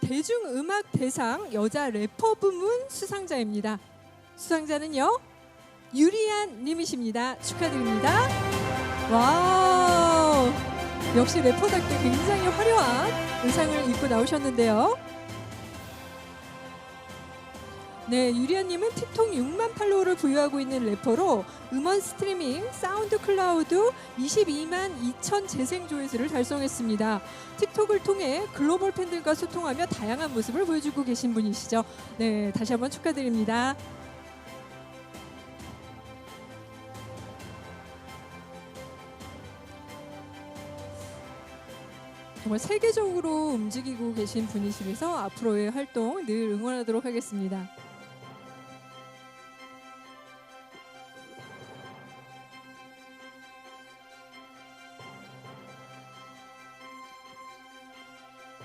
대중음악 대상 여자 래퍼 부문 수상자입니다. 수상자는요 유리안 님이십니다. 축하드립니다. 와우 역시 래퍼답게 굉장히 화려한 의상을 입고 나오셨는데요. 네, 유리안님은 틱톡 6만 팔로워를 보유하고 있는 래퍼로 음원 스트리밍 사운드 클라우드 22만 2천 재생 조회수를 달성했습니다. 틱톡을 통해 글로벌 팬들과 소통하며 다양한 모습을 보여주고 계신 분이시죠. 네, 다시 한번 축하드립니다. 정말 세계적으로 움직이고 계신 분이시라서 앞으로의 활동 늘 응원하도록 하겠습니다.